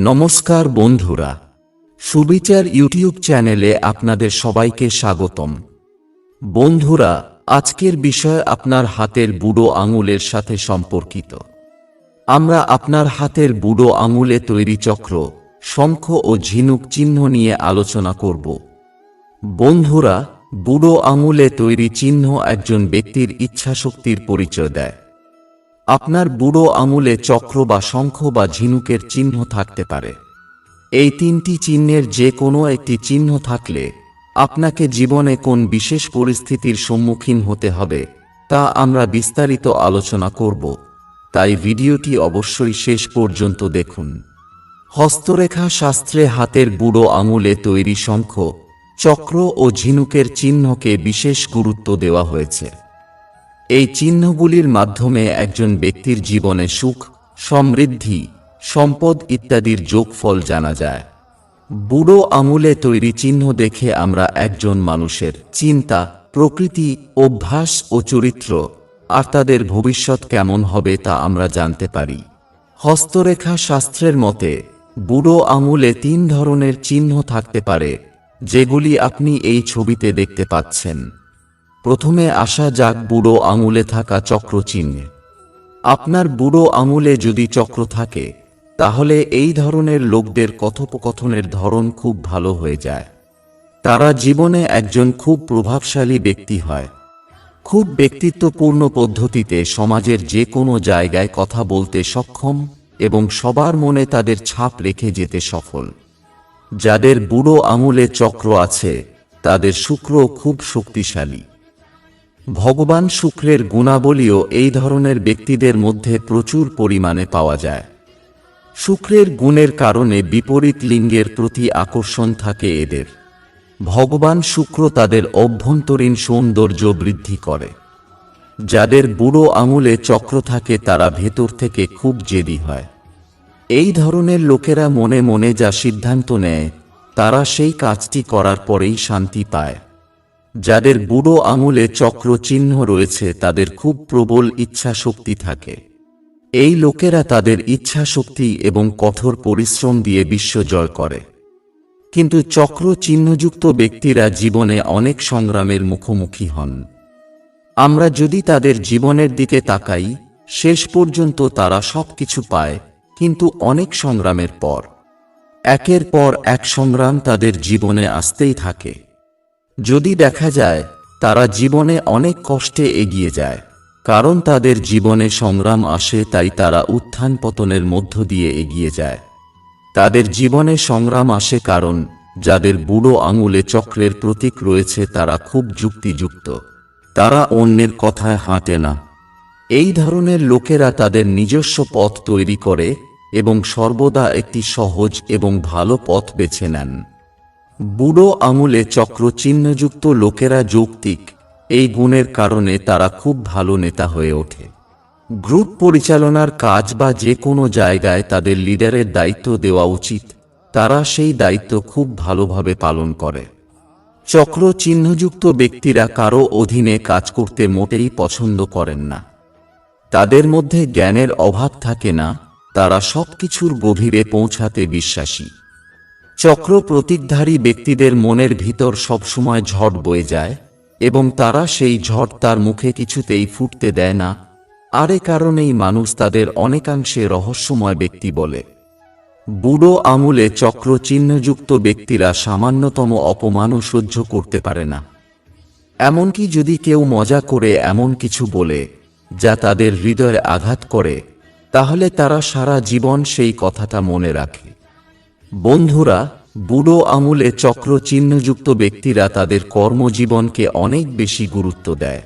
নমস্কার বন্ধুরা, সুবিচার ইউটিউব চ্যানেলে আপনাদের সবাইকে স্বাগতম। বন্ধুরা, আজকের বিষয় আপনার হাতের বুড়ো আঙুলের সাথে সম্পর্কিত। আমরা আপনার হাতের বুড়ো আঙুলে তৈরি চক্র, শঙ্খ ও ঝিনুক চিহ্ন নিয়ে আলোচনা করব। বন্ধুরা, বুড়ো আঙুলে তৈরি চিহ্ন একজন ব্যক্তির ইচ্ছাশক্তির পরিচয় দেয়। আপনার বুড়ো আঙুলে চক্র বা শঙ্খ বা ঝিনুকের চিহ্ন থাকতে পারে। এই তিনটি চিহ্নের যে কোনো একটি চিহ্ন থাকলে, আপনাকে জীবনে কোন বিশেষ পরিস্থিতির সম্মুখীন হতে হবে, তা আমরা বিস্তারিত আলোচনা করব। তাই ভিডিওটি অবশ্যই শেষ পর্যন্ত দেখুন। হস্তরেখা শাস্ত্রে হাতের বুড়ো আঙুলে তৈরি শঙ্খ, চক্র ও ঝিনুকের চিহ্নকে বিশেষ গুরুত্ব দেওয়া হয়েছে। এই চিহ্নগুলির মাধ্যমে একজন ব্যক্তির জীবনে সুখ, সমৃদ্ধি, সম্পদ ইত্যাদির যোগফল জানা যায়। বুড়ো আঙুলে তৈরি চিহ্ন দেখে আমরা একজন মানুষের চিন্তা, প্রকৃতি, অভ্যাস ও চরিত্র, আর তাদের ভবিষ্যৎ কেমন হবে তা আমরা জানতে পারি। হস্তরেখা শাস্ত্রের মতে, বুড়ো আঙুলে তিন ধরনের চিহ্ন থাকতে পারে, যেগুলি আপনি এই ছবিতে দেখতে পাচ্ছেন। প্রথমে আসা যাক বুড়ো আঙুলে থাকা চক্র চিহ্নে। আপনার বুড়ো আঙুলে যদি চক্র থাকে, তাহলে এই ধরনের লোকদের কথোপকথনের ধরন খুব ভালো হয়ে যায়। তারা জীবনে একজন খুব প্রভাবশালী ব্যক্তি হয়। খুব ব্যক্তিত্বপূর্ণ পদ্ধতিতে সমাজের যে কোনো জায়গায় কথা বলতে সক্ষম এবং সবার মনে তাদের ছাপ রেখে যেতে সফল। যাদের বুড়ো আঙুলে চক্র আছে, তাদের শুক্র খুব শক্তিশালী। ভগবান শুক্রের গুণাবলীও এই ধরনের ব্যক্তিদের মধ্যে প্রচুর পরিমাণে পাওয়া যায়। শুক্রের গুণের কারণে বিপরীত লিঙ্গের প্রতি আকর্ষণ থাকে এদের। ভগবান শুক্র তাদের অভ্যন্তরীণ সৌন্দর্য বৃদ্ধি করে। যাদের বুড়ো আঙুলে চক্র থাকে তারা ভেতর থেকে খুব জেদি হয়। এই ধরনের লোকেরা মনে মনে যা সিদ্ধান্ত নেয়, তারা সেই কাজটি করার পরেই শান্তি পায়। যাদের বুড়ো আঙুলে চক্র চিহ্ন রয়েছে, তাদের খুব প্রবল ইচ্ছা শক্তি থাকে। এই লোকেরা তাদের ইচ্ছা শক্তি এবং কঠোর পরিশ্রম দিয়ে বিশ্ব জয় করে। কিন্তু চক্র চিহ্নযুক্ত ব্যক্তিরা জীবনে অনেক সংগ্রামের মুখোমুখি হন। আমরা যদি তাদের জীবনের দিকে তাকাই, শেষ পর্যন্ত তারা সবকিছু পায়, কিন্তু অনেক সংগ্রামের পর। একের পর এক সংগ্রাম তাদের জীবনে আসতেই থাকে। যদি দেখা যায়, তারা জীবনে অনেক কষ্টে এগিয়ে যায়। কারণ তাদের জীবনে সংগ্রাম আসে, তাই তারা উত্থান পতনের মধ্য দিয়ে এগিয়ে যায়। তাদের জীবনে সংগ্রাম আসে কারণ, যাদের বুড়ো আঙুলে চক্রের প্রতীক রয়েছে, তারা খুব যুক্তিযুক্ত। তারা অন্যের কথায় হাঁটে না। এই ধরনের লোকেরা তাদের নিজস্ব পথ তৈরি করে এবং সর্বদা একটি সহজ এবং ভালো পথ বেছে নেন। বুড়ো আঙুলে চক্র চিহ্নযুক্ত লোকেরা যৌক্তিক। এই গুণের কারণে তারা খুব ভালো নেতা হয়ে ওঠে। গ্রুপ পরিচালনার কাজ বা যে কোনো জায়গায় তাদের লিডারের দায়িত্ব দেওয়া উচিত। তারা সেই দায়িত্ব খুব ভালোভাবে পালন করে। চক্র চিহ্নযুক্ত ব্যক্তিরা কারও অধীনে কাজ করতে মোটেই পছন্দ করেন না। তাদের মধ্যে জ্ঞানের অভাব থাকে না, তারা সবকিছুর গভীরে পৌঁছাতে বিশ্বাসী। চক্র প্রতীকধারী ব্যক্তিদের মনের ভিতর সবসময় ঝড় বয়ে যায়, এবং তারা সেই ঝড় তার মুখে কিছুতেই ফুটতে দেয় না। আর কারণেই মানুষ তাদের অনেকাংশে রহস্যময় ব্যক্তি বলে। বুড়ো আঙুলে চক্র চিহ্নযুক্ত ব্যক্তিরা সামান্যতম অপমানও সহ্য করতে পারে না। এমনকি যদি কেউ মজা করে এমন কিছু বলে, যা তাদের হৃদয়ে আঘাত করে, তাহলে তারা সারা জীবন সেই কথাটা মনে রাখে। বন্ধুরা বুড়ো আঙুলে চক্র চিহ্নযুক্ত ব্যক্তিরা তাদের কর্মজীবনকে অনেক বেশি গুরুত্ব দেয়।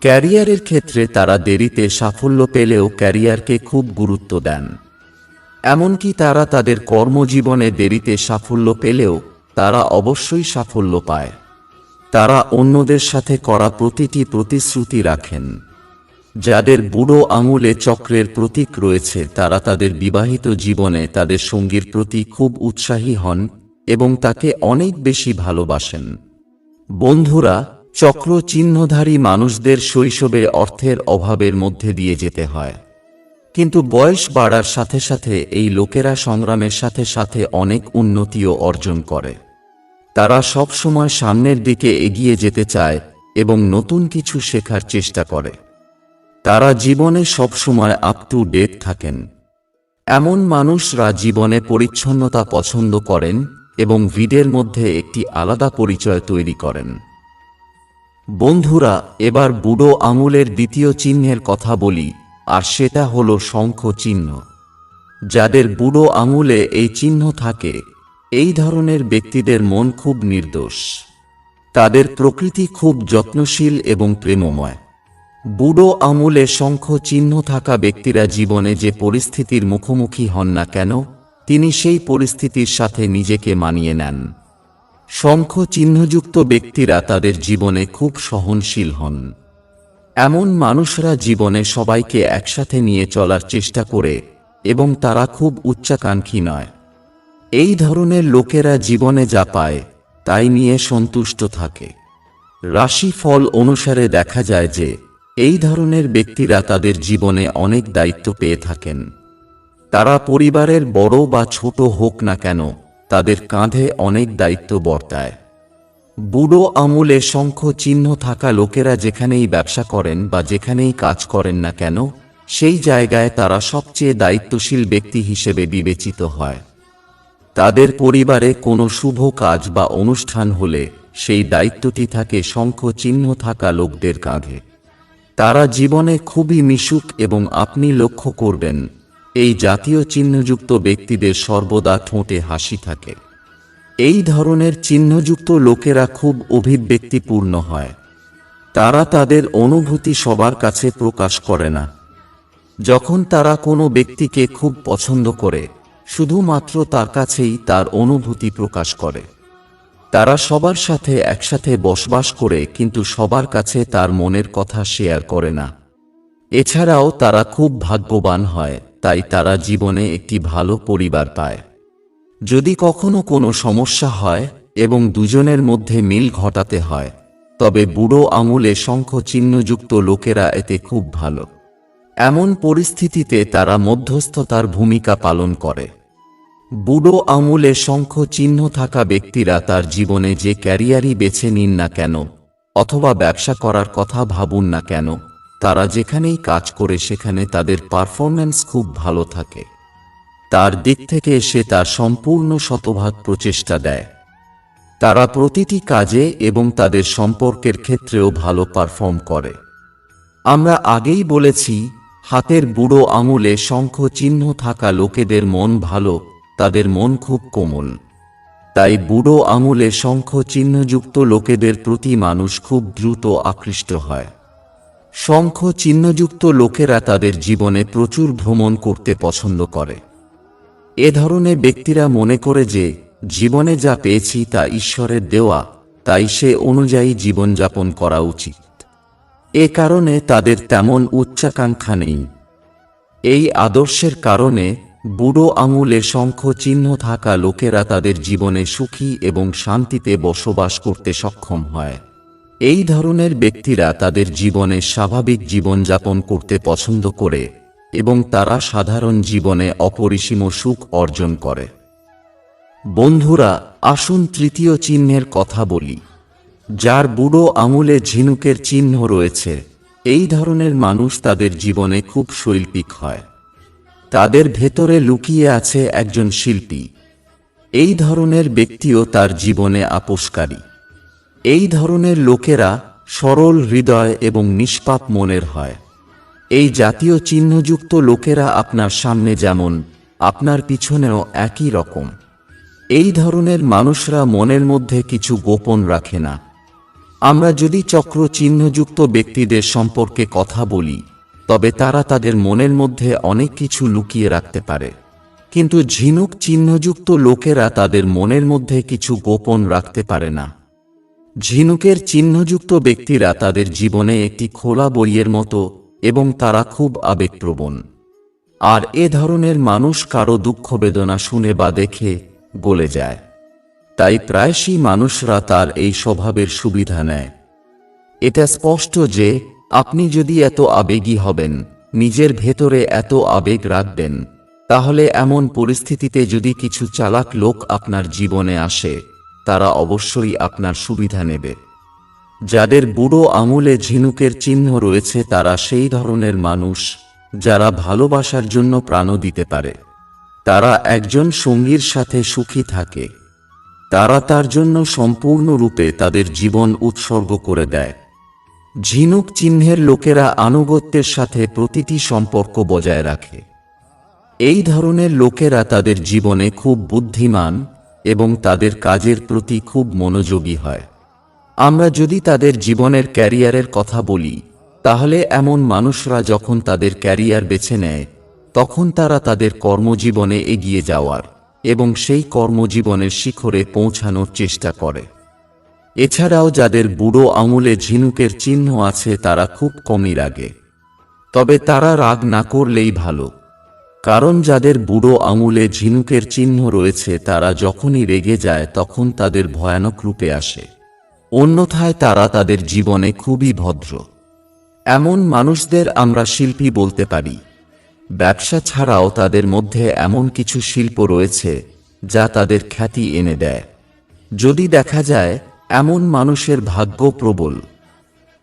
ক্যারিয়ারের ক্ষেত্রে তারা দেরিতে সাফল্য পেলেও ক্যারিয়ারকে খুব গুরুত্ব দেন। এমনকি তারা তাদের কর্মজীবনে দেরিতে সাফল্য পেলেও তারা অবশ্যই সাফল্য পায়। তারা অন্যদের সাথে করা প্রতিটি প্রতিশ্রুতি রাখেন। যাদের বুড়ো আঙুলে চক্রের প্রতীক রয়েছে, তারা তাদের বিবাহিত জীবনে তাদের সঙ্গীর প্রতি খুব উৎসাহী হন এবং তাকে অনেক বেশি ভালোবাসেন। বন্ধুরা চক্র চিহ্নধারী মানুষদের শৈশবে অর্থের অভাবের মধ্যে দিয়ে যেতে হয়। কিন্তু বয়স বাড়ার সাথে সাথে এই লোকেরা সংগ্রামের সাথে সাথে অনেক উন্নতিও অর্জন করে। তারা সব সময় সামনের দিকে এগিয়ে যেতে চায় এবং নতুন কিছু শেখার চেষ্টা করে। তারা জীবনে সব সময় আপ টু ডেট থাকেন। এমন মানুষরা জীবনে পরিচ্ছন্নতা পছন্দ করেন এবং ভিডের মধ্যে একটি আলাদা পরিচয় তৈরি করেন। বন্ধুরা, এবার বুড়ো আঙুলের দ্বিতীয় চিহ্নের কথা বলি, আর সেটা হলো শঙ্খ চিহ্ন। যাদের বুড়ো আঙুলে এই চিহ্ন থাকে, এই ধরনের ব্যক্তিদের মন খুব নির্দোষ। তাদের প্রকৃতি খুব যত্নশীল এবং প্রেমময়। বুড়ো আঙুলে শঙ্খ চিহ্ন থাকা ব্যক্তিরা জীবনে যে পরিস্থিতির মুখোমুখি হন না কেন, তিনি সেই পরিস্থিতির সাথে নিজেকে মানিয়ে নেন। শঙ্খ চিহ্নযুক্ত ব্যক্তিরা তাদের জীবনে খুব সহনশীল হন। এমন মানুষরা জীবনে সবাইকে একসাথে নিয়ে চলার চেষ্টা করে এবং তারা খুব উচ্চাকাঙ্ক্ষী নয়। এই ধরনের লোকেরা জীবনে যা পায়, তাই নিয়ে সন্তুষ্ট থাকে। রাশিফল অনুসারে দেখা যায় যে এই ধরনের ব্যক্তিরা তাদের জীবনে অনেক দায়িত্ব পেয়ে থাকেন। তারা পরিবারের বড় বা ছোট হোক না কেন, তাদের কাঁধে অনেক দায়িত্ব বর্তায়। বুড়ো আমলে শঙ্খ চিহ্ন থাকা লোকেরা যেখানেই ব্যবসা করেন বা যেখানেই কাজ করেন না কেন, সেই জায়গায় তারা সবচেয়ে দায়িত্বশীল ব্যক্তি হিসেবে বিবেচিত হয়। তাদের পরিবারে কোনো শুভ কাজ বা অনুষ্ঠান হলে সেই দায়িত্বটি থাকে শঙ্খ চিহ্ন থাকা লোকদের কাঁধে। তারা জীবনে খুবই মিশুক এবং আপনি লক্ষ্য করবেন, এই জাতীয় চিহ্নযুক্ত ব্যক্তিদের সর্বদা ঠোঁটে হাসি থাকে। এই ধরনের চিহ্নযুক্ত লোকেরা খুব অভিব্যক্তিপূর্ণ হয়। তারা তাদের অনুভূতি সবার কাছে প্রকাশ করে না। যখন তারা কোনো ব্যক্তিকে খুব পছন্দ করে, শুধুমাত্র তার কাছেই তার অনুভূতি প্রকাশ করে। তারা সবার সাথে একসাথে বসবাস করে, কিন্তু সবার কাছে তার মনের কথা শেয়ার করে না। এছাড়াও তারা খুব ভাগ্যবান হয়, তাই তারা জীবনে একটি ভালো পরিবার পায়। যদি কখনো কোনো সমস্যা হয় এবং দুজনের মধ্যে মিল ঘটাতে হয়, তবে বুড়ো আঙুলে শঙ্খ চিহ্নযুক্ত লোকেরা এতে খুব ভালো। এমন পরিস্থিতিতে তারা মধ্যস্থতার ভূমিকা পালন করে। বুড়ো আঙুলে শঙ্খ চিহ্ন থাকা ব্যক্তিরা তার জীবনে যে ক্যারিয়ারই বেছে নিন না কেন, অথবা ব্যবসা করার কথা ভাবুন না কেন, তারা যেখানেই কাজ করে সেখানে তাদের পারফরম্যান্স খুব ভালো থাকে। তার দিক থেকে সে তার সম্পূর্ণ শতভাগ প্রচেষ্টা দেয়। তারা প্রতিটি কাজে এবং তাদের সম্পর্কের ক্ষেত্রেও ভালো পারফর্ম করে। আমরা আগেই বলেছি, হাতের বুড়ো আঙুলে শঙ্খ চিহ্ন থাকা লোকেদের মন ভালো তাদের মন খুব কোমল। তাই বুড়ো আঙুলে শঙ্খ চিহ্নযুক্ত লোকেদের প্রতি মানুষ খুব দ্রুত আকৃষ্ট হয়। শঙ্খ চিহ্নযুক্ত লোকেরা তাদের জীবনে প্রচুর ভ্রমণ করতে পছন্দ করে। এ ধরনের ব্যক্তিরা মনে করে যে, জীবনে যা পেয়েছি তা ঈশ্বরের দেওয়া, তাই সে অনুযায়ী জীবনযাপন করা উচিত। এ কারণে তাদের তেমন উচ্চাকাঙ্ক্ষা নেই। এই আদর্শের কারণে বুড়ো আঙুলে শঙ্খ চিহ্ন থাকা লোকেরা তাদের জীবনে সুখী এবং শান্তিতে বসবাস করতে সক্ষম হয়। এই ধরনের ব্যক্তিরা তাদের জীবনে স্বাভাবিক জীবনযাপন করতে পছন্দ করে এবং তারা সাধারণ জীবনে অপরিসীম সুখ অর্জন করে। বন্ধুরা, আসুন তৃতীয় চিহ্নের কথা বলি। যার বুড়ো আঙুলে ঝিনুকের চিহ্ন রয়েছে, এই ধরনের মানুষ তাদের জীবনে খুব শৈল্পিক হয়। তাদের ভেতরে লুকিয়ে আছে একজন শিল্পী। এই ধরনের ব্যক্তিও তার জীবনে আপোষকারী। এই ধরনের লোকেরা সরল হৃদয় এবং নিষ্পাপ মনের হয়। এই জাতীয় চিহ্নযুক্ত লোকেরা আপনার সামনে যেমন, আপনার পিছনেও একই রকম। এই ধরনের মানুষরা মনের মধ্যে কিছু গোপন রাখে না। আমরা যদি চক্র চিহ্নযুক্ত ব্যক্তিদের সম্পর্কে কথা বলি তবে তারা তাদের মনের মধ্যে অনেক কিছু লুকিয়ে রাখতে পারে। কিন্তু ঝিনুক চিহ্নযুক্ত লোকেরা তাদের মনের মধ্যে কিছু গোপন রাখতে পারে না। ঝিনুকের চিহ্নযুক্ত ব্যক্তিরা তাদের জীবনে একটি খোলা বইয়ের মতো এবং তারা খুব আবেগপ্রবণ। আর এ ধরনের মানুষ কারও দুঃখ বেদনা শুনে বা দেখে গলে যায়। তাই প্রায়শই মানুষরা তার এই স্বভাবের সুবিধা নেয়। এটা স্পষ্ট যে আপনি যদি এত আবেগী হবেন, নিজের ভেতরে এত আবেগ রাখবেন, তাহলে এমন পরিস্থিতিতে যদি কিছু চালাক লোক আপনার জীবনে আসে, তারা অবশ্যই আপনার সুবিধা নেবে। যাদের বুড়ো আঙুলে ঝিনুকের চিহ্ন রয়েছে তারা সেই ধরনের মানুষ, যারা ভালোবাসার জন্য প্রাণও দিতে পারে। তারা একজন সঙ্গীর সাথে সুখী থাকে। তারা তার জন্য সম্পূর্ণরূপে তাদের জীবন উৎসর্গ করে দেয়। ঝিনুক চিহ্নের লোকেরা আনুগত্যের সাথে প্রতিটি সম্পর্ক বজায় রাখে। এই ধরনের লোকেরা তাদের জীবনে খুব বুদ্ধিমান এবং তাদের কাজের প্রতি খুব মনোযোগী হয়। আমরা যদি তাদের জীবনের ক্যারিয়ারের কথা বলি, তাহলে এমন মানুষরা যখন তাদের ক্যারিয়ার বেছে নেয়, তখন তারা তাদের কর্মজীবনে এগিয়ে যাওয়ার এবং সেই কর্মজীবনের শিখরে পৌঁছানোর চেষ্টা করে। এছাড়াও যাদের বুড়ো আঙুলে ঝিনুকের চিহ্ন আছে তারা খুব কমই রাগে। তবে তারা রাগ না করলেই ভালো। কারণ যাদের বুড়ো আঙুলে ঝিনুকের চিহ্ন রয়েছে তারা যখনই রেগে যায় তখন তাদের ভয়ানক রূপে আসে। অন্যথায় তারা তাদের জীবনে খুবই ভদ্র। এমন মানুষদের আমরা শিল্পী বলতে পারি। ব্যবসা ছাড়াও তাদের মধ্যে এমন কিছু শিল্প রয়েছে যা তাদের খ্যাতি এনে দেয়। যদি দেখা যায় এমন মানুষের ভাগ্য প্রবল।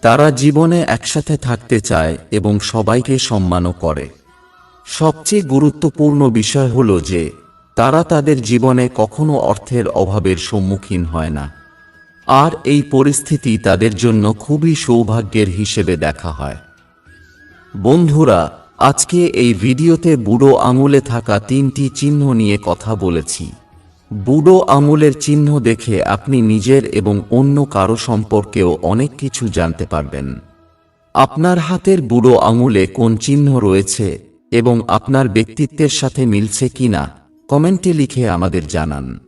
তারা জীবনে একসাথে থাকতে চায় এবং সবাইকে সম্মানও করে। সবচেয়ে গুরুত্বপূর্ণ বিষয় হল যে, তারা তাদের জীবনে কখনো অর্থের অভাবের সম্মুখীন হয় না। আর এই পরিস্থিতি তাদের জন্য খুবই সৌভাগ্যের হিসেবে দেখা হয়। বন্ধুরা, আজকে এই ভিডিওতে বুড়ো আঙুলে থাকা তিনটি চিহ্ন নিয়ে কথা বলেছি। বুড়ো আঙুলের চিহ্ন দেখে আপনি নিজের এবং অন্য কারও সম্পর্কেও অনেক কিছু জানতে পারবেন। আপনার হাতের বুড়ো আঙুলে কোন চিহ্ন রয়েছে এবং আপনার ব্যক্তিত্বের সাথে মিলছে কিনা, কমেন্টে লিখে আমাদের জানান।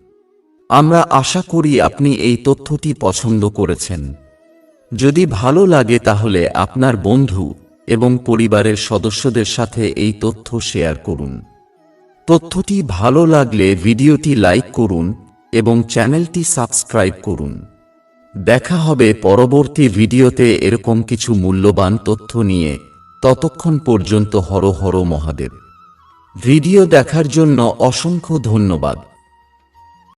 আমরা আশা করি আপনি এই তথ্যটি পছন্দ করেছেন। যদি ভালো লাগে তাহলে আপনার বন্ধু এবং পরিবারের সদস্যদের সাথে এই তথ্য শেয়ার করুন। তথ্যটি ভালো লাগলে ভিডিওটি লাইক করুন এবং চ্যানেলটি সাবস্ক্রাইব করুন। দেখা হবে পরবর্তী ভিডিওতে এরকম কিছু মূল্যবান তথ্য নিয়ে। ততক্ষণ পর্যন্ত হর হর মহাদেব। ভিডিও দেখার জন্য অসংখ্য ধন্যবাদ।